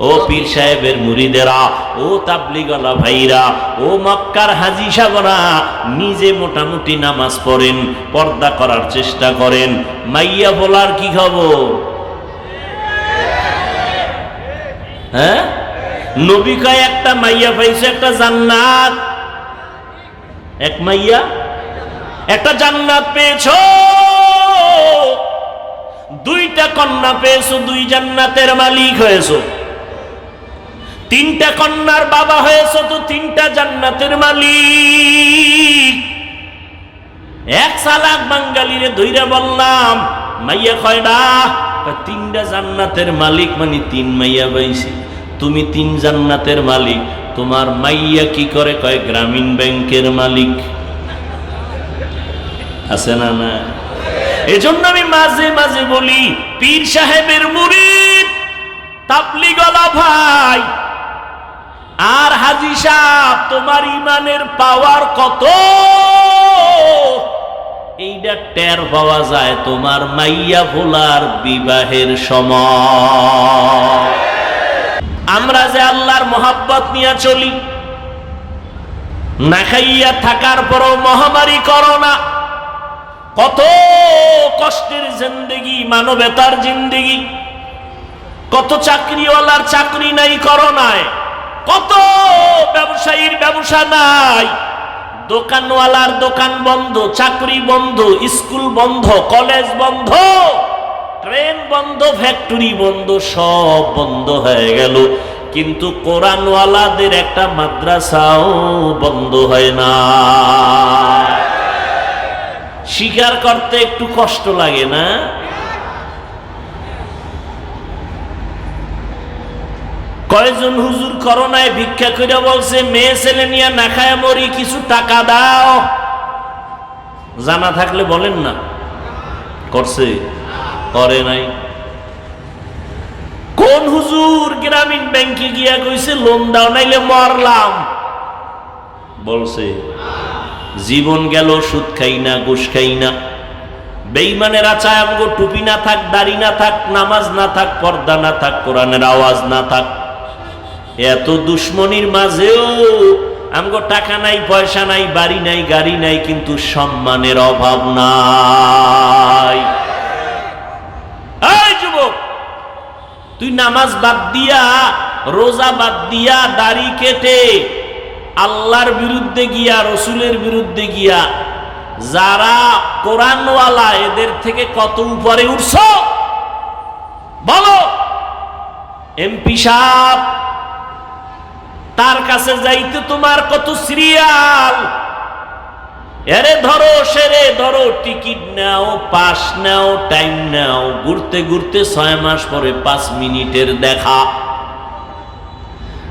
ও পীর সাহেবের মুরিদেরা, ও তাবলিগলা ভাইরা ও মক্কার হাজি সাগরা, নিজে মোটামুটি নামাজ পড়েন, পর্দা করার চেষ্টা করেন। মাইয়া বলার কি খবর? হ্যাঁ? নবিকায় একটা মাইয়া পাইছে, একটা জান্নাত। এক মাইয়া? একটা জান্নাত পেয়েছ? দুইটা কন্যা পেয়েছ, দুই জান্নাতের মালিক হয়েছো। তিনটা কন্যার বাবা হয়েছো তো তিনটা জান্নাতের মালিক। এক সালাক বাঙ্গালিরে ধইরা বললাম মাইয়া কয়ডা কয়, তিনটা জান্নাতের মালিক মানে তিন মাইয়া পাইছি তুমি তিন জান্নাতের মালিক তোমার মাইয়া কি করে কয় গ্রামীণ ব্যাংকের মালিক? আছে না না এজন্য আমি মাঝে মাঝে বলি পীর সাহেবের মুরিদ তাবলিগলা ভাই আর হাজি সাহেব, তোমার ইমানের পাওয়ার কত? এইটা টের পাওয়া যায় তোমার মাইয়া ভোলার বিবাহের সময়। আমরা যে আল্লাহর মোহাব্বত নিয়ে চলি, না খাইয়া থাকার পরও মহামারী করোনা। কত কষ্টের জিন্দেগি, মানবতার জিন্দেগি। কত চাকরিওয়ালার চাকরি নাই করোনায়। কত ব্যবসায়ীর ব্যবসা নাই? দোকানওয়ালার দোকান বন্ধ, চাকরি বন্ধ, স্কুল বন্ধ, কলেজ বন্ধ, ট্রেন বন্ধ, ফ্যাক্টরি বন্ধ, সব বন্ধ হয়ে গেল। কিন্তু কোরআনওয়ালাদের একটা মাদ্রাসাও বন্ধ হয় না। স্বীকার করতে একটু কষ্ট লাগে না? কয়জন হুজুর করোনায় ভিক্ষা করে বলছে, মেয়ে ছেলে নিয়ে না খায় মরি, কিছু টাকা দাও। জানা থাকলে বলেন না। করছে? করে নাই। কোন হুজুর গ্রামীণ ব্যাংকে গিয়া কইছে, লোন দাও, নাইলে মরলাম। বলছে, জীবন গেল, সুদ খাই না, ঘুষ খাই না। বেইমানেরা চায়, আমগো টুপি না থাক, দাড়ি না থাক, নামাজ না থাক, পর্দা না থাক, কোরআনের আওয়াজ না থাক। এত দুশ্মনির মাঝেও আমগো টাকা নাই, পয়সা নাই, বাড়ি নাই, গাড়ি নাই, কিন্তু সম্মানের অভাব নাই। যুবক, তুই নামাজ বাদ দিয়া, রোজা বাদ দিয়া দাড়ি কেটে আল্লাহর বিরুদ্ধে গিয়া, রসুলের বিরুদ্ধে গিয়া যারা কোরআনওয়ালা এদের থেকে কত উপরে উঠছ? বলো, এমপি সাহ তার কাছে যাইতে তোমার কত সিরিয়াল? এরে ধরো, সেরে ধরো, টিকিট নাও, পাস নাও, টাইম নাও, ঘুরতে ঘুরতে ছয় মাস পরে পাঁচ মিনিটের দেখা।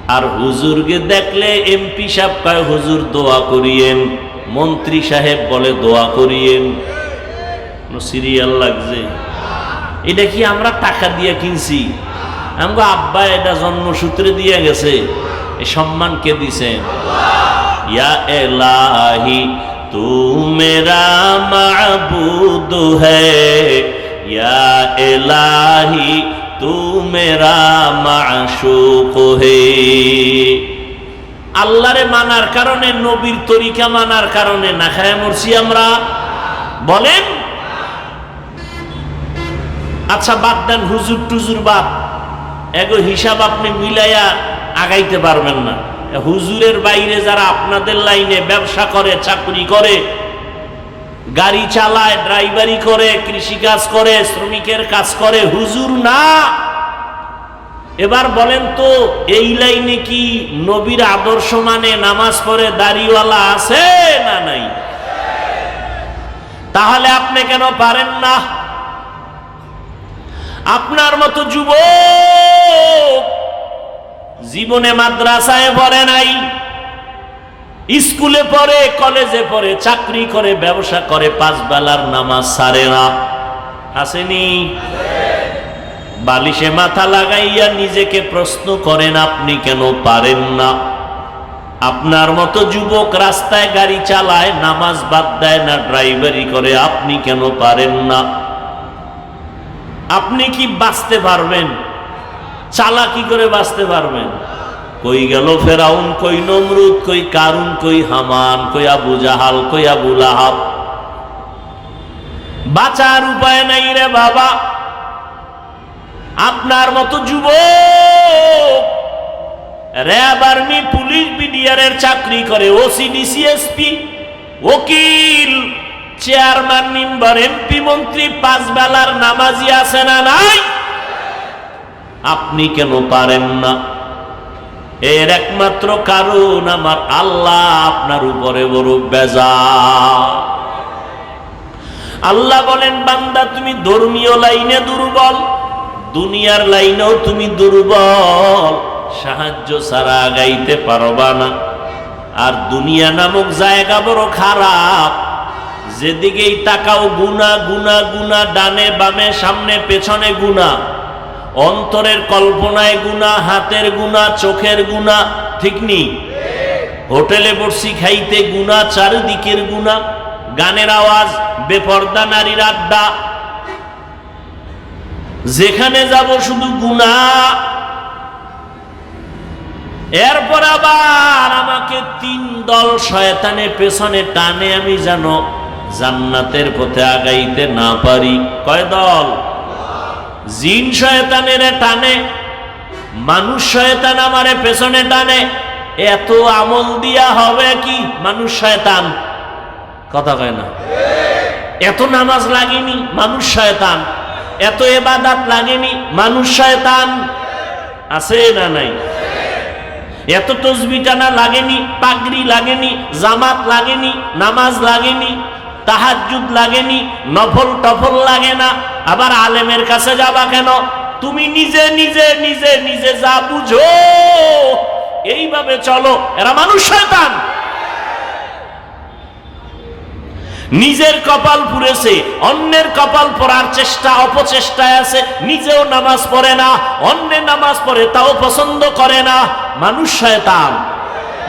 আর হুজুরকে দেখলে এমপি সাহেব কয়, হুজুর, দোয়া করিয়েন। মন্ত্রী সাহেব বলে, দোয়া করিয়েন। সিরিয়াল লাগছে? এটা কি আমরা টাকা দিয়ে কিনছি? আমগো আব্বা এটা জন্মসূত্রে দিয়ে গেছে। এই সম্মান কে দিছেন ইয়া এলাহি তু মেরা মাবুদ ইয়া এলাহি তু মেরা মাশুক হে। আল্লাহরে মানার কারণে, নবীর তরিকা মানার কারণে না খায় মরছি আমরা? বলেন। আচ্ছা বাদ দেন, হুজুর টুজুর বাদ এগো হিসাব আপনি মিলাইয়া আগাইতে পারবেন না। হুজুরের বাইরে যারা আপনাদের লাইনে ব্যবসা করে, চাকরি করে, গাড়ি চালায়, ড্রাইভারি করে, কৃষিকাজ করে, শ্রমিকের কাজ করে, হুজুর না। এবার বলেন তো, এই লাইনে কি নবীর আদর্শ মানে নামাজ পড়ে দাড়িওয়ালা আছে না নাই? তাহলে আপনি কেন পারেন না? আপনার মতো যুবক জীবনে মাদ্রাসায় পড়ে নাই, স্কুলে পড়ে, কলেজে পড়ে, চাকরি করে, ব্যবসা করে, পাঁচ বেলার নামাজ সারে না। আসেনি? বালিশে মাথা লাগাইয়া নিজেকে প্রশ্ন করেন, আপনি কেন পারেন না? আপনার মতো যুবক রাস্তায় গাড়ি চালায়, নামাজ বাদ দেয় না, ড্রাইভারি করে, আপনি কেন পারেন না? আপনি কি বাঁচতে পারবেন? চালাকি করে বাঁচতে পারবেন। কই গেল ফেরাউন, কই নমরুদ, কই কারুন, কই হামান, কই আবু জাহাল, কই আবু লাহাব। বাঁচার উপায় নাই রে বাবা। আপনার মতো যুবক, র্যাব আর্মি, পুলিশ, বিডিআরের চাকরি করে ওসিডি সিএসপি ওকিল, চেয়ারম্যান, মেম্বার, এমপি, মন্ত্রী পাঁচ বেলার নামাজি আছে না নাই? আপনি কেন পারেন না? এর একমাত্র কারণ আমার আল্লাহ আপনার উপরে বড় বেজা আল্লাহ বলেন, বান্দা, তুমি ধর্মীয় লাইনে দুর্বল, দুনিয়ার লাইনেও তুমি দুর্বল, সাহায্য ছাড়া আগাইতে পারবা না। আর দুনিয়া নামক জায়গা বড় খারাপ, যেদিকেই তাকাও গুনা গুনা গুনা, ডানে বামে, সামনে, পেছনে গুনা অন্তরের কল্পনায় গুনা হাতের গুনা চোখের গুনা ঠিক নি হোটেলে বসছি খাইতে গুনা চারিদিকের গুনা গানের আওয়াজ, বেপর্দা নারীর আড্ডা। যেখানে যাব শুধু গুনা এরপর আবার আমাকে তিন দল শয়তানে পেছনে টানে, আমি যেন জান্নাতের পথে আগাইতে না পারি। কয় দল? জিন শয়তানের টানে, মানুষ শয়তান আমারে পেছনে টানে, এত আমল দিয়া হবে কি মানুষ শয়তান? কথা কয় না? এত নামাজ লাগেনি মানুষ শয়তান? এত এবাদাত লাগেনি মানুষ শয়তান? আছে না নাই? এত তসবি টানা লাগেনি, পাগড়ি লাগেনি, জামাত লাগেনি, নামাজ লাগেনি তাহাজুদ লাগেনি, নফল টফল লাগে না। আবার আলেমের কাছে যাবা কেন? তুমি নিজে নিজে নিজে নিজে যা বুঝো, এইভাবে চলো। এরা মানুষ শয়তান। নিজের কপাল পুড়েছে, অন্যের কপাল পড়ার চেষ্টা অপচেষ্টায় আছে, নিজেও নামাজ পড়ে না অন্যের নামাজ পড়ে তাও পছন্দ করে না। মানুষ শয়তান।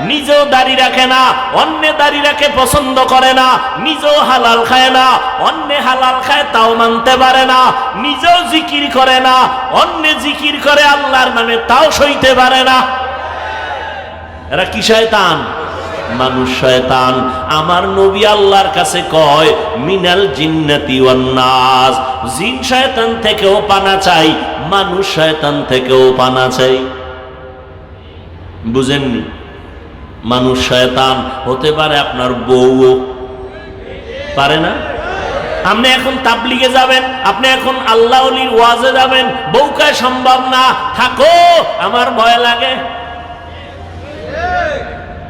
নিজেও দাড়ি রাখে না, অন্য দাড়ি রাখে পছন্দ করে না, নিজেও হালাল খায় না, অন্য হালাল খায় তাও মানতে পারে না, নিজেও জিকির করে না, অন্য জিকির করে আল্লাহর নামে তাও সইতে পারে না। এরা কি শয়তান? মানুষ শয়তান। আমার নবী আল্লাহর কাছে কয়, মিনাল জিন্নাতি ওয়ান্নাস জিন শয়তান থেকেও পানা চাই, মানুষ শয়তান থেকেও পানা চাই। বুঝেননি? মানুষ শয়তান, হতে পারে আপনার বউও। পারে না? আপনি এখন তাবলিগে যাবেন, আপনি এখন আল্লাহ ওয়াজে যাবেন বউকায় সম্ভব না, থাকো, আমার ভয় লাগে।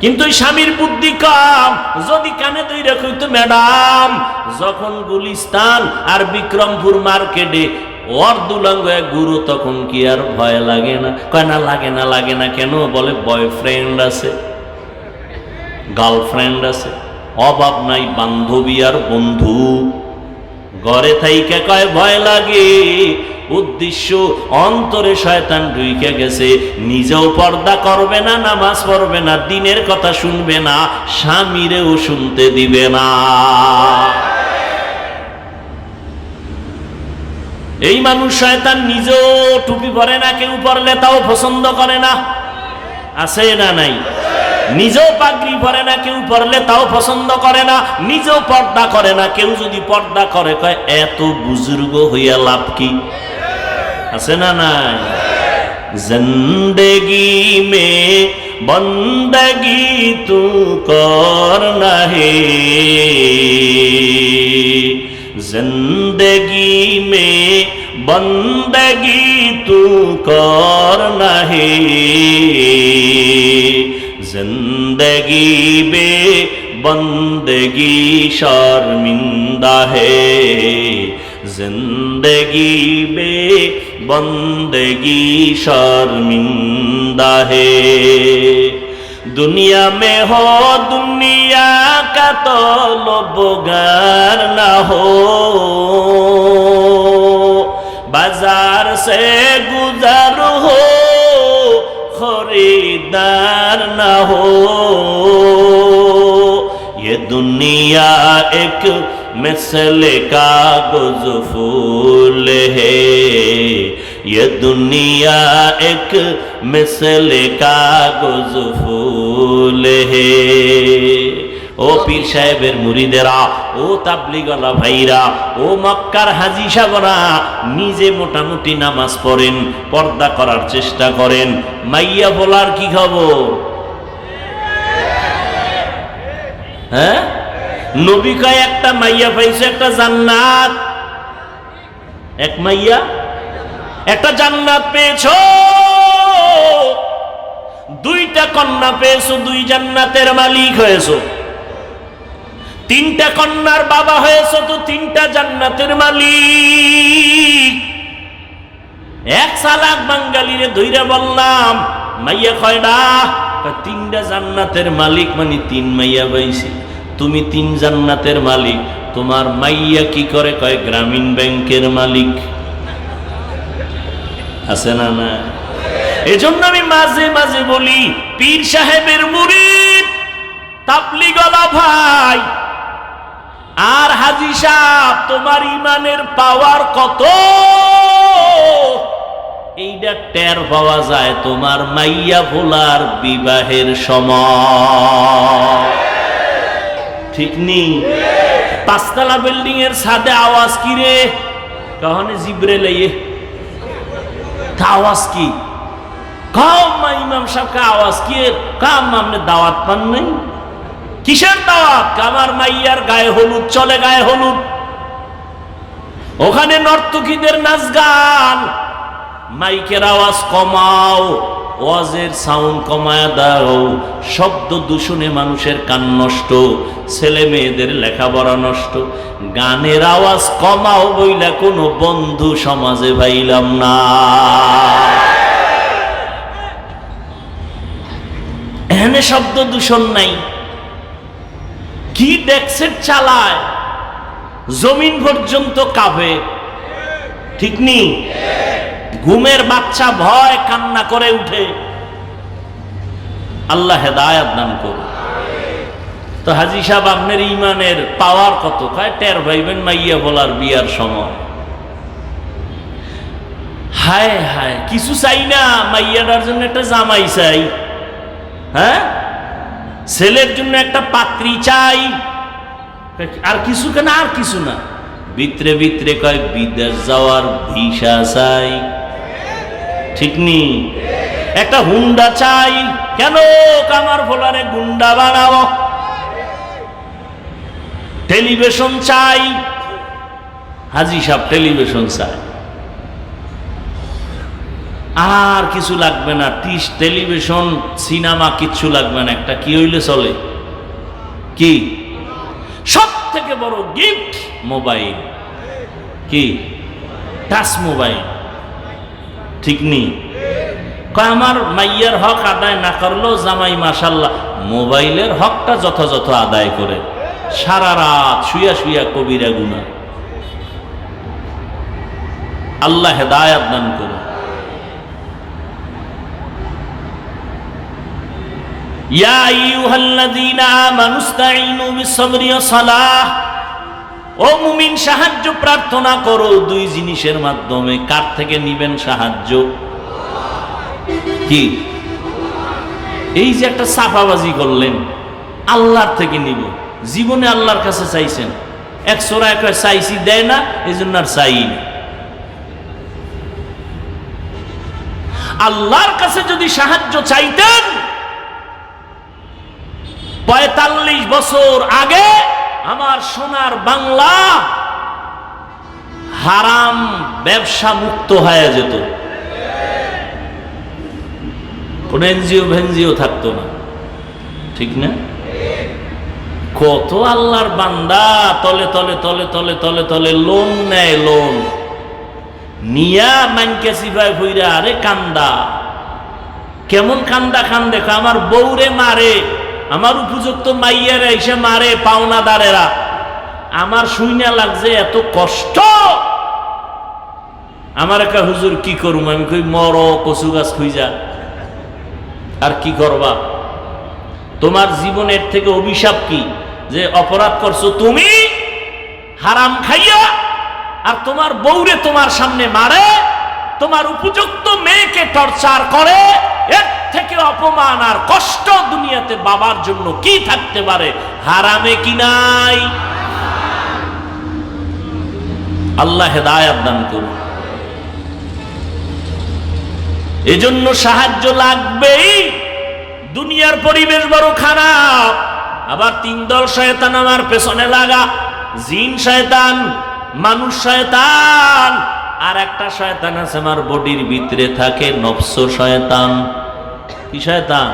কিন্তু স্বামীর বুদ্ধি কম, যদি কানে তুই রেখো ম্যাডাম, যখন গুলিস্তান আর বিক্রমপুর মার্কেটে এক গুরু, তখন কি আর ভয় লাগে না? কয় না, লাগে না লাগে না কেন? বলে বয়ফ্রেন্ড আছে। গার্লফ্রেন্ড আছে অভাব নাই বান্ধবী আর বন্ধু। ঘরে থাইকে কয় ভয় লাগে, উদ্দেশ্য অন্তরে শয়তান ঢুইকে গেছে। নিজেও পর্দা করবে না, নামাজ পড়বে না, দিনের কথা শুনবে না, স্বামীরেও শুনতে দিবে না। এই মানুষ শয়তান নিজেও টুপি পরে না, কেউ পরলে তাও পছন্দ করে না। আছে না নাই? নিজেও পাগড়ি পরে না, কেউ পরলে তাও পছন্দ করে না। নিজেও পর্দা করে না, কেউ যদি পর্দা করে, কয়, এত বুজুর্গ হইয়া লাভ কি? আছে না নাই? জিন্দগি মে বন্দগি তু কর নাহে। জিন্দগি মে বন্দগি তু কর নাহে। जिंदगी बे बंदगी शर्मिंदा है जिंदगी बे बंदगी शर्मिंदा है दुनिया में हो दुनिया का तो लोबगार ना हो बाजार से गुजर हो खरीदार ना हो। ये दुनिया एक मिसल कागज़ फूल है। ये दुनिया एक मिसल कागज़ फूल है। ও পীর সাহেবের মুরিদেরা, ও তাবলিগলা ভাইরা, ও মক্কার হাজি সাগরা, নিজে মোটামুটি নামাজ পড়েন, পর্দা করার চেষ্টা করেন। মাইয়া বলার কি খবর? হ্যাঁ? নবী কয়, একটা মাইয়া পাইছে, একটা জান্নাত। এক মাইয়া? একটা জান্নাত পেয়েছ? দুইটা কন্যা পেয়েছ, দুই জান্নাতের মালিক হয়েছো। তিনটা কন্যার বাবা হয়েছো তো তিনটা জান্নাতের মালিক। এক সালাক বাঙ্গালিরে ধইরা বললাম, মাইয়া কয়ডা? কয়, তিনটা জান্নাতের মালিক মানে তিন মাইয়া পাইছি তুমি তিন জান্নাতের মালিক, তোমার মাইয়া কি করে? কয়, গ্রামীণ ব্যাংকের মালিক। আছে না না এজন্য আমি মাঝে মাঝে বলি, পীর সাহেবের মুরিদ, তাবলিগলা ভাই আর হাজি সাহ তোমার ইমানের পাওয়ার কত? এইটা টের পাওয়া যায় তোমার মাইয়া ভোলার বিবাহের সময়। ঠিক নেই? পাঁচতলা বিল্ডিং এর সাথে আওয়াজ কি রে? কখনে জিবরে লাইয়ে আওয়াজ কি? কাম ইমাম সাহেবকে আওয়াজ কি? কাম আপনি দাওয়াত পান নাই? কিসের দাওয়াত আমার মাইয়ার গায়ে হলুদ, চলে গায়ে হলুদ। ওখানে নর্তকীদের নাচ গান। মাইকের আওয়াজ কমাও, ওয়াজের সাউন্ড কমায় দাও। শব্দ দূষণে মানুষের কান নষ্ট, ছেলে মেয়েদের লেখাপড়া নষ্ট। গানের আওয়াজ কমাও বইলা কোনো বন্ধু সমাজে পাইলাম না। এখানে শব্দ দূষণ নাই। কি ডেক্সেট চালায়? জমিন পর্যন্ত কাঁপে। ঠিক নি? ঘুমের বাচ্চা ভয় কান্না করে উঠে। আল্লাহ হেদায়াত দান করুন। তো হাজি সাহেব, আপনার ইমানের পাওয়ার কত? কয়, টের ভাইবেন মাইয়া বলার বিয়ার সময়। হায় হায়, কিছু চাই না, মাইয়াটার জন্য একটা জামাই চাই। হ্যাঁ? ছেলের জন্য একটা পাত্রী চাই। আর কিছু কেন, আর কিছু না। বিত্রে ভিতরে কয়, বিদেশ যাওয়ার ভিসা চাই। ঠিক নি? একটা হুন্ডা চাই। কেন? কামার ফোলারে গুন্ডা বানাও। টেলিভিশন চাই। হাজি সাহেব টেলিভিশন চাই আর কিছু লাগবে না, টিস, টেলিভিশন, সিনেমা, কিচ্ছু লাগবে না, একটা কি হইলে চলে? কি? সব থেকে বড় গিফট মোবাইল। কি? Touch mobile. ঠিক নেই। আমার মাইয়ার হক আদায় না করলেও জামাই মাসাল্লাহ মোবাইলের হকটা যথাযথ আদায় করে। সারা রাত শুয়া শুয়া কবিরা গুনা আল্লাহ হেদায়াত দান করুন। ইয়া আইয়ুহাল্লাযীনা আমানু ইসতাঈনু বিস-সাবরি ওয়াস-সালাহ ও মুমিন, সাহায্য প্রার্থনা করো দুই জিনিসের মাধ্যমে। কার থেকে নিবেন সাহায্য? কি? এই যে একটা সাফাবাজি করলেন, আল্লাহর থেকে নিব। জীবনে আল্লাহর কাছে চাইছেন। এক সোরা এক চাইছি, দেয় না এই জন্য আর চাই আল্লাহর কাছে যদি সাহায্য চাইতেন পঁয়তাল্লিশ বছর আগে আমার সোনার বাংলা হারাম ব্যবসা মুক্ত হয়ে যেত। কোন এনজিও ভেনজিও থাকতো না। ঠিক না? কত আল্লাহর বান্দা তলে তলে তলে তলে তলে তলে লোন নেয় লোন। নিয়া মাইনকে সিফাই ভইরা আরে কান্দা। কেমন কান্দা কান্দে আমার বউরে মারে। আমার উপযুক্ত মাইয়ারা এসে মারে পাওনাদারেরা। আমার শুইনা লাগছে এত কষ্ট। আমার একটা হুজুর কি করুম? আমি কই, মর কচু গাছ খুঁজা আর কি করবা? তোমার জীবনের থেকে অভিশাপ কি? যে অপরাধ করছ তুমি, হারাম খাইয়া, আর তোমার বউরে তোমার সামনে মারে, তোমার উপযুক্ত মেয়েকে টর্চার করে, এর থেকে অপমান আর কষ্ট দুনিয়াতে বাবার জন্য কি থাকতে পারে? হারামে কি নাই? আল্লাহ হেদায়াত দান করুন। এজন্য সাহায্য লাগবেই। দুনিয়ার পরিবেশ বড় খারাপ। আবার তিন দল শয়তান আমার পেছনে লাগা। জিন শয়তান, মানুষ শয়তান। আর একটা শয়তান আছে, আমার বডির ভিতরে থাকে নফস শয়তান। কি শয়তান?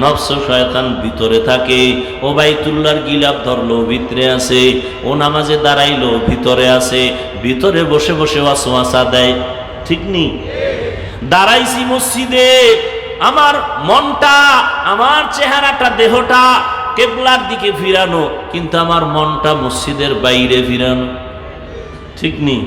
নফস শয়তান ভিতরে থাকে। ও বাইতুল্লার গিলাপ ধরলো, ভিতরে আছে। ও নামাজে দাঁড়াইলো, ভিতরে আছে। ভিতরে বসে বসে ওয়াসওয়াসা দেয়। ঠিক নেই দাঁড়াইছি মসজিদে। আমার মনটা, আমার চেহারাটা, দেহটা কেবলার দিকে ফিরানো, কিন্তু আমার মনটা মসজিদের বাইরে ফিরানো। ঠিক নেই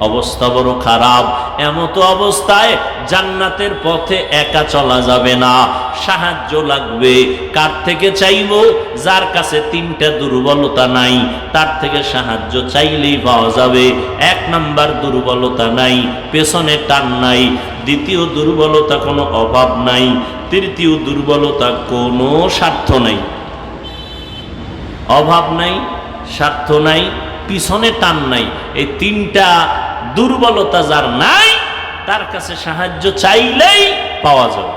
অবস্থা বড় খারাপ। এমতো অবস্থায় জান্নাতের পথে একা চলা যাবে না। সাহায্য লাগবে। কার থেকে চাইব? যার কাছে তিনটা দুর্বলতা নাই, তার থেকে সাহায্য চাইলেই পাওয়া যাবে। এক নাম্বার দুর্বলতা নাই, পেছনে টান নাই। দ্বিতীয় দুর্বলতা কোনো অভাব নাই। তৃতীয় দুর্বলতা কোনো স্বার্থ নাই। অভাব নাই, স্বার্থ নাই, পিছনে টান নাই। এই তিনটা দুর্বলতা যার নাই, তার কাছে সাহায্য চাইলেই পাওয়া যাবে।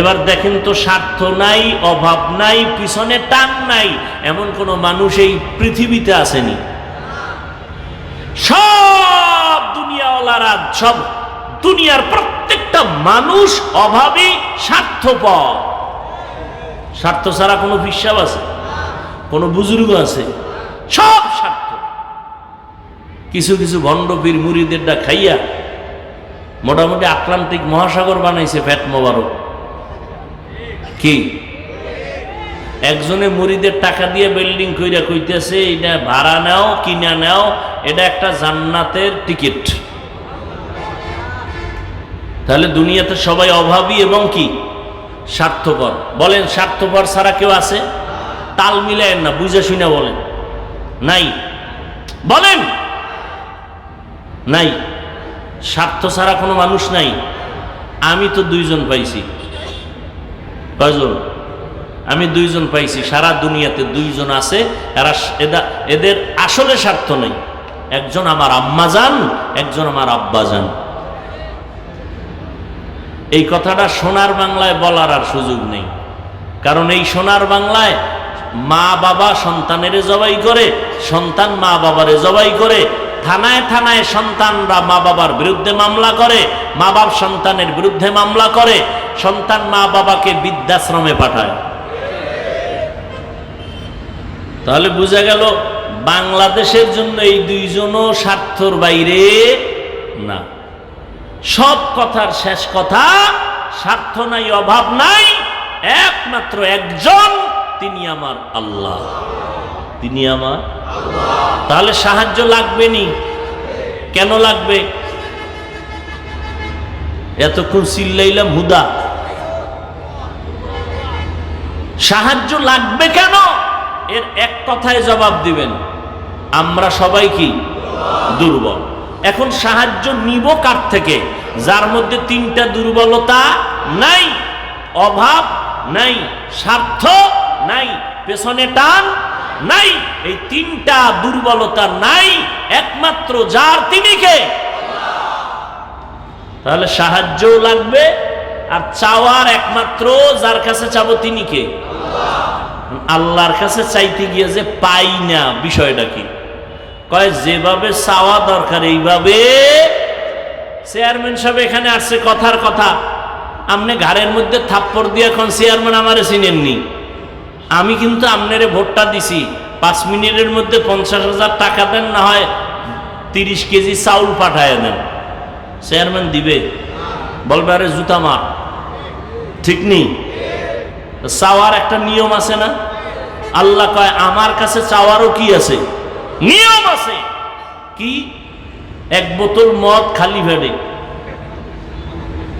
এবার দেখেন তো স্বার্থ নাই, অভাব নাই, পিছনে টান নাই, এমন কোন মানুষ এই পৃথিবীতে আসেনি। সব দুনিয়াওয়ালারা, সব দুনিয়ার প্রত্যেকটা মানুষ অভাবী, স্বার্থপর। স্বার্থ ছাড়া কোনো বিশ্বাস আছে? কোনো বুজুর্গ আছে? সব কিছু কিছু ভণ্ডপীর মুড়িদেরটা খাইয়া মোটামুটি আটলান্টিক মহাসাগর বানাইছে ফ্যাট মোবারক। কি? একজনে মুড়িদের টাকা দিয়ে বিল্ডিং কইরা কইতেছে এটা ভাড়া নাও, কিনা নাও, এটা একটা জান্নাতের টিকিট। তাহলে দুনিয়াতে সবাই অভাবী এবং কি? স্বার্থপর। বলেন, স্বার্থপর ছাড়া কেউ আছে? তাল মিলেন না, বুঝে শুনে বলেন। নাই। বলেন! নাই। স্বার্থ ছাড়া কোনো মানুষ নাই। আমি তো দুইজন পাইছি। কয়জন আমি দুইজন পাইছি। সারা দুনিয়াতে দুইজন আছে। এরা এদা এদের আসলে স্বার্থ নেই। একজন আমার আম্মা যান, একজন আমার আব্বা যান। এই কথাটা সোনার বাংলায় বলার আর সুযোগ নেই। কারণ এই সোনার বাংলায় মা বাবা সন্তানের জবাই করে, সন্তান মা বাবারে জবাই করে থানায় থানায় সন্তানরা মা বাবার বিরুদ্ধে মামলা করে, মা বাপ সন্তানের বিরুদ্ধে মামলা করে, সন্তান মা বাবাকে বৃদ্ধাশ্রমে পাঠায়। তাহলে বোঝা গেল বাংলাদেশের জন্য এই দুইজনও স্বার্থর বাইরে না। সব কথার শেষ কথা, স্বার্থ নাই, অভাব নাই, একমাত্র একজন, তিনি আমার আল্লাহ। তিনি আমার। তাহলে সাহায্য লাগবে নি? কেন লাগবে? এতক্ষণ চিল্লাইলাম, হুদা। সাহায্য লাগবে কেন? এর এক কথায় জবাব দিবেন। আমরা সবাই কি? দুর্বল। এখন সাহায্য নিব কার থেকে? যার মধ্যে তিনটা দুর্বলতা নাই, অভাব নাই, স্বার্থ নাই, পেছনে টান নাই, এই তিনটা দুর্বলতা নাই, একমাত্র যার তিনি কে? তাহলে সাহায্যও লাগবে আর চাওয়ার একমাত্র যার কাছে চাবো তিনি কে? আল্লাহর কাছে চাইতে গিয়ে যে পাই না বিষয়টা কি? কয়, যেভাবে চাওয়া দরকার এইভাবে চেয়ারম্যান সাহেব এখানে আসছে কথার কথা। আপনি ঘাড়ের মধ্যে থাপ্পড় দিয়ে এখন চেয়ারম্যান আমারে চিনেননি। আমি কিন্তু আপনারে ভোটটা দিছি। পাঁচ মিনিটের মধ্যে পঞ্চাশ হাজার টাকা দেন, না হয় তিরিশ কেজি চাউল পাঠায় দেন। চেয়ারম্যান দিবে। বলবে, আরে জুতা মার। ঠিক নেই চাওয়ার একটা নিয়ম আছে না? আল্লাহ কয়, আমার কাছে চাওয়ারও কি আছে? নিয়ম আছে। কি? এক বোতল মদ খালি ভেড়ে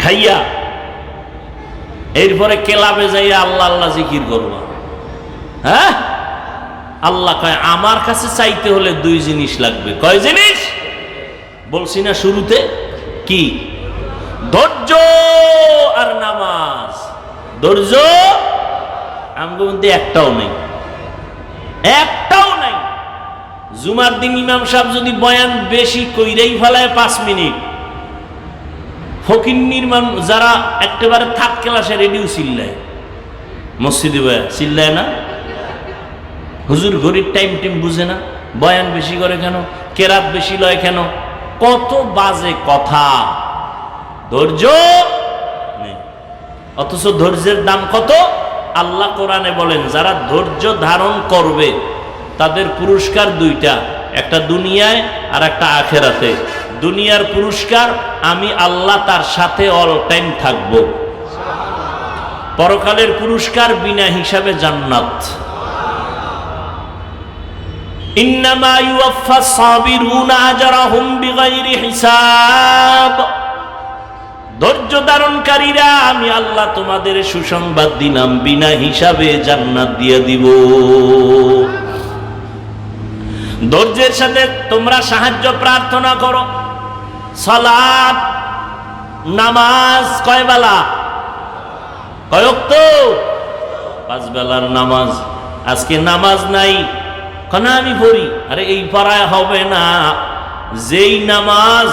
খাইয়া, এরপরে কেলাবে যাইয়া আল্লাহ আল্লাহ জিকির করবা। হ্যাঁ? আল্লাহ কয়, আমার কাছে চাইতে হলে দুই জিনিস লাগবে। কয় জিনিস? বলছি না শুরুতে, কি? ধৈর্য আর নামাজ। ধৈর্য, আমগো মধ্যে একটাও নেই। একটাও নাই। জুমার দিন ইমাম সাহেব যদি বয়ান বেশি কইরেই ফেলায় পাঁচ মিনিট। ফকির নির্মাণ যারা একেবারে থাক ক্লাসে রেডিও চিল্লায়। মসজিদে বয়া, চিল্লায় না? হুজুর ঘড়ির টাইম টিম বুঝে না। বয়ান বেশি করে কেন? কেরাত বেশি লয় কেন? কত বাজে কথা। ধৈর্য অথচ ধৈর্যের দাম কত? আল্লাহ কোরআনে বলেন, যারা ধৈর্য ধারণ করবে, তাদের পুরস্কার দুইটা, একটা দুনিয়ায় আর একটা আখেরাতে। দুনিয়ার পুরস্কার, আমি আল্লাহ তার সাথে অল টাইম থাকব। পরকালের পুরস্কার বিনা হিসাবে জান্নাত। ইন্নামা ইউয়াফফা সাবিরুনা আজরাহুম বিগাইরি হিসাব। ধৈর্য ধারণকারীরা, আমি আল্লাহ তোমাদের সুসংবাদ দিলাম, বিনা হিসাবে জান্নাত দিয়ে দিব। ধৈর্যের সাথে তোমরা সাহায্য প্রার্থনা করো। সালাত, নামাজ কয় বেলা? কয়ক তো পাঁচ বেলার নামাজ। আজকে নামাজ নাই কেন আমি পড়ি আরে এই পাড়ায় হবে না। যেই নামাজ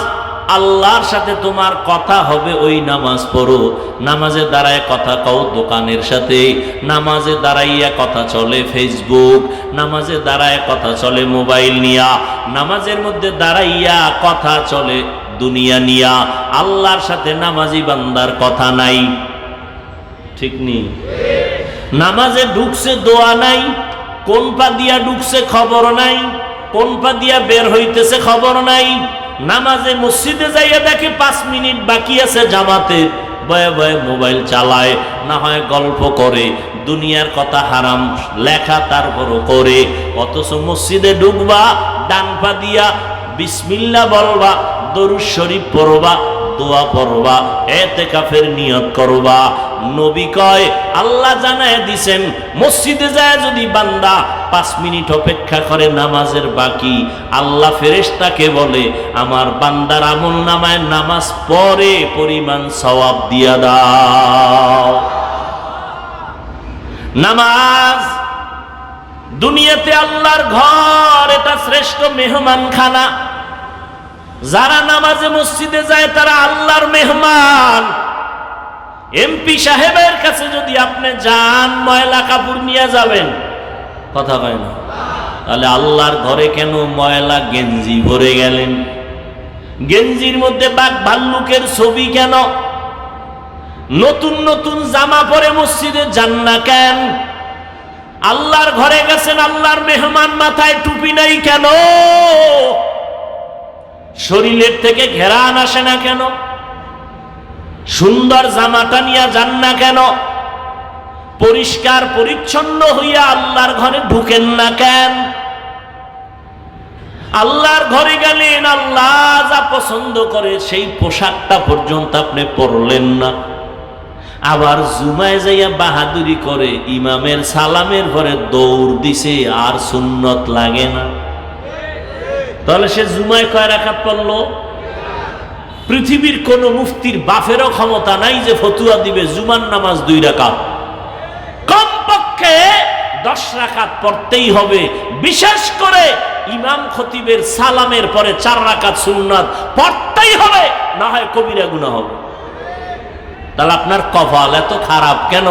আল্লাহর সাথে তোমার কথা হবে, ওই নামাজ পড়ো। নামাজে দাঁড়ায় কথা কও দোকানের সাথে। নামাজে দাঁড়াইয়া কথা চলে ফেসবুক নামাজে দাঁড়ায় কথা চলে মোবাইল নিয়া। নামাজের মধ্যে দাঁড়াইয়া কথা চলে দুনিয়া নিয়া। আল্লাহর সাথে নামাজি বান্দার কথা নাই। ঠিক নেই নামাজে ঢুকছে, দোয়া নাই। কোন পা দিয়া ঢুকছে খবর নাই? কোন পা দিয়া বের হইতেছে খবর নাই? নামাজে মসজিদে যাইয়া দেখে পাঁচ মিনিট বাকি আছে জামাতে। বয়ে বয়ে মোবাইল চালায়, না হয় গল্প করে, দুনিয়ার কথা হারাম লেখা তারপরও করে। অথচ মসজিদে ঢুকবা, ডান পা দিয়া বিসমিল্লা বলবা, দরুদ শরীফ পড়বা, দোয়া পড়বা এতে কাফের নিয়ত করবা। নবী কয়, আল্লাহ জানায় দিছেন, মসজিদে যায় যদি বান্দা পাঁচ মিনিট অপেক্ষা করে নামাজের বাকি, আল্লাহ ফেরেশতাকে বলে, আমার বান্দার আমল নামায় নামাজ পরে পরিমাণ সওয়াব দিয়া দাও। নামাজ দুনিয়াতে আল্লাহর ঘর, এটা শ্রেষ্ঠ মেহমান খানা যারা নামাজে মসজিদে যায়, তারা আল্লাহর মেহমান। এমপি সাহেবের কাছে যদি আপনি যান, ময়লা কাপড় নিয়ে যাবেন। কথা কয় না? তাহলে আল্লাহর ঘরে কেন ময়লা গেঞ্জি ভরে গেলেন? গেঞ্জির মধ্যে বাঘ ভাল্লুকের ছবি কেন? নতুন নতুন জামা পরে মসজিদে যান না কেন? আল্লাহর ঘরে গেছেন, আল্লাহর মেহমান মাথায় টুপি নাই কেন? শরীরের থেকে ঘেরান আসে না কেন? সুন্দর জামাটা নিয়ে যান না কেন? পরিষ্কার, পরিচ্ছন্ন হইয়া আল্লাহর ঘরে ঢুকেন না কেন? আল্লাহর ঘরে গেলেন, আল্লাহ যা পছন্দ করে সেই পোশাকটা পর্যন্ত আপনি পরলেন না। আবার জুমায় যাইয়া বাহাদুরি করে ইমামের সালামের ঘরে দৌড় দিছে, আর সুন্নত লাগে না। তাহলে সে জুমায় কয় রাখাত পড়ল? পৃথিবীর কোন মুফতির বাফেরও ক্ষমতা নাই যে ফতুয়া দিবে জুমান নামাজ দুই রাকাত। কমপক্ষে দশ রাকাত পড়তেই হবে। বিশেষ করে ইমাম খতিবের সালামের পরে চার রাকাত সুন্নাত পড়তেই হবে, না হয় কবিরা গুণা হবে। তাহলে আপনার কপাল এত খারাপ কেন?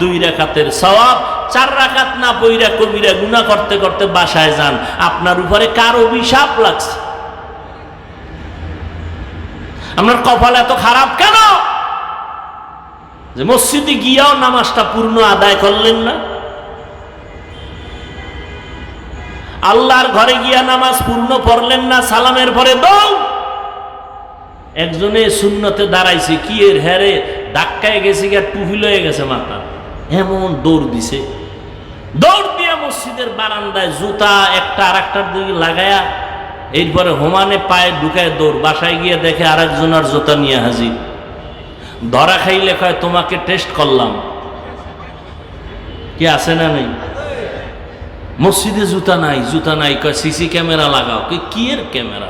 দুই রেখাতের সওয়াব, চার রাকাত না পইরা কবিরা গুণা করতে করতে বাসায় যান। আপনার উপরে কার অভিশাপ লাগছে। আপনার কপাল এত খারাপ কেন? যে মসজিদে গিয়াও নামাজটা পূর্ণ আদায় করলেন না? আল্লাহর ঘরে গিয়া নামাজ পূর্ণ পড়লেন না, সালামের পরে দৌ একজনে শূন্যতে দাঁড়াইছে, কি এর হ্যারে ধাক্কায় গেছে গিয়া টুপি লয়ে গেছে মাথা। এমন দৌড় দিছে। দৌড় দিয়ে মসজিদের বারান্দায় জুতা একটা আর একটার দিকে লাগায়া এরপরে হোমানে পায়ে ঢুকায় দৌড়, বাসায় গিয়ে দেখে আরেকজনের জোতা নিয়ে হাজির। ধরা খাইলে কয়, তোমাকে টেস্ট করলাম। কি আছে না নেই? মসজিদে জুতা নাই জুতা নাই, কয়, সিসি ক্যামেরা লাগাও। কি কি এর ক্যামেরা?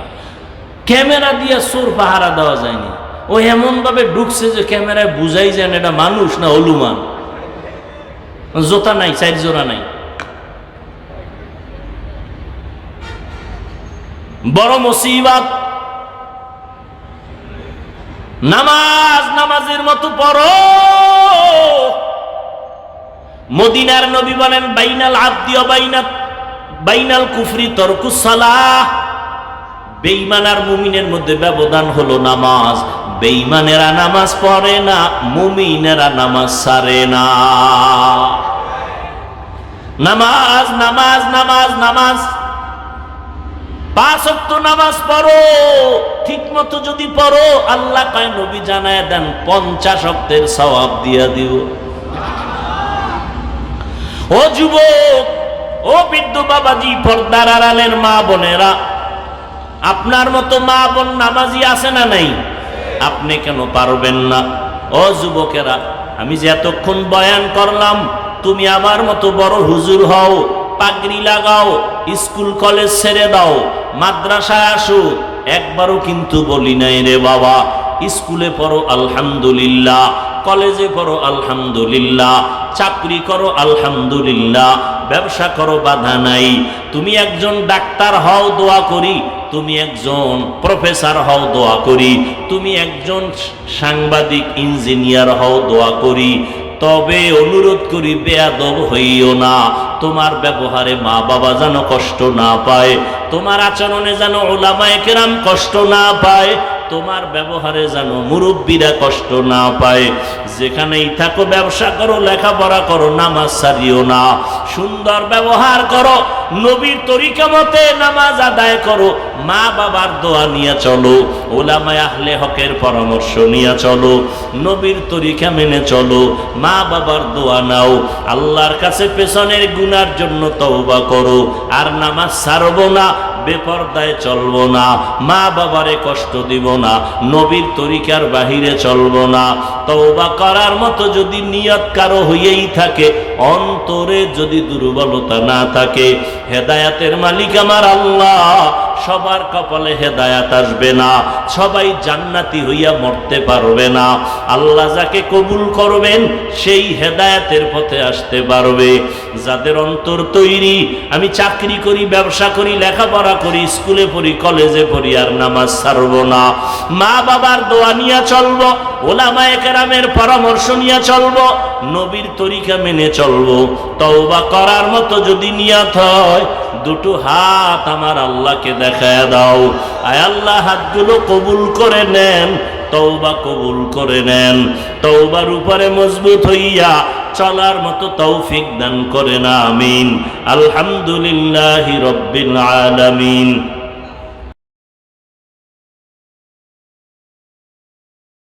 ক্যামেরা দিয়ে চোর পাহারা দেওয়া যায়নি। ও এমন ভাবে ঢুকছে যে ক্যামেরায় বুঝাই যায় না, এটা মানুষ না হলুমান। জোতা নাই চার জোড়া নাই। বড় মুসিবাত। নামাজ নামাজের মতো পড়ো। মদিনার নবী বলেন, বাইনাল আব্দিও বাইনা বাইনাল কুফরি তরকু সালাহ। বেঈমান আর মুমিনের মধ্যে ব্যবধান হলো নামাজ। বেঈমানেরা নামাজ পড়ে না, মুমিনেরা নামাজ সারে না। নামাজ নামাজ নামাজ নামাজ। নামাজ পড়ো। ঠিক মতো যদি পড়ো, আল্লাহ দেন, পঞ্চাশ ও যুবক, ও বৃদ্ধ বাবাজি আড়ালের মা বোনেরা, আপনার মতো মা বোন নামাজি আছে না নাই? আপনি কেন পারবেন না? ও যুবকেরা, আমি যে এতক্ষণ বয়ান করলাম, তুমি আমার মতো বড় হুজুর হও, পাগড়ি লাগাও, স্কুল কলেজ ছেড়ে দাও মাদ্রাসায় আসো একবারও কিন্তু বলি নাই রে বাবা, স্কুলে পড়ো আলহামদুলিল্লাহ, কলেজে পড়ো আলহামদুলিল্লাহ, চাকরি করো আলহামদুলিল্লাহ, ব্যবসা করো বাধা নাই। তুমি একজন ডাক্তার হও দোয়া করি, তুমি একজন প্রফেসর হও দোয়া করি, তুমি একজন সাংবাদিক ইঞ্জিনিয়ার হও দোয়া করি তবে অনুরোধ করি, বেয়াদব হইও না। তোমার ব্যবহারে মা বাবা যেন কষ্ট না পায়, তোমার আচরণে যেন ওলামায় কেরাম কষ্ট না পায়, তোমার ব্যবহারে যেন মুরব্বীরা কষ্ট না পায়। যেখানেই থাকো, ব্যবসা করো, লেখাপড়া করো, নামাজ সারিও না। সুন্দর ব্যবহার করো, নবীর তরিকা মতে নামাজ আদায় করো মা বাবার দোয়া নিয়ে চলো, ওলামায় আহলে হকের পরামর্শ নিয়ে চলো, নবীর তরিকা মেনে চলো মা বাবার দোয়া নাও, আল্লাহর কাছে পেছনের গুনার জন্য তওবা করো, আর নামাজ সারবো না, বেপর্দায় চলবো না মা বাবারে কষ্ট দিব না, নবীর তরিকার বাহিরে চলবো না, তওবা করার মতো যদি নিয়ত কারও হইয়েই থাকে, অন্তরে যদি দুর্বলতা না থাকে, হেদায়াতের মালিক আমার আল্লাহ। সবার কপালে হেদায়াত আসবে না, সবাই জান্নাতি হইয়া মরতে পারবে না। আল্লাহ যাকে কবুল করবেন, সেই হেদায়াতের পথে আসতে পারবে। যাদের অন্তর তৈরি, আমি চাকরি করি, ব্যবসা করি, লেখাপড়া করি, স্কুলে পড়ি, কলেজে পড়ি, আর নামাজ ছাড়ব না। মা বাবার দোয়া নিয়ে চলবো, ওলামায়ে কেরামের পরামর্শ নিয়ে চলব, নবীর তরিকা মেনে চলবো। তওবা করার মতো যদি নিয়ত হয় দুটো হাত আমার আল্লাহকে দেখায় দাও। আয় আল্লাহ, হাতগুলো কবুল করে নেন তৌবা কবুল করে নেন। তৌবার উপরে মজবুত হইয়া চলার মতো তৌফিক দান করে না আমিন। আলহামদুলিল্লাহি রব্বিল আলামিন।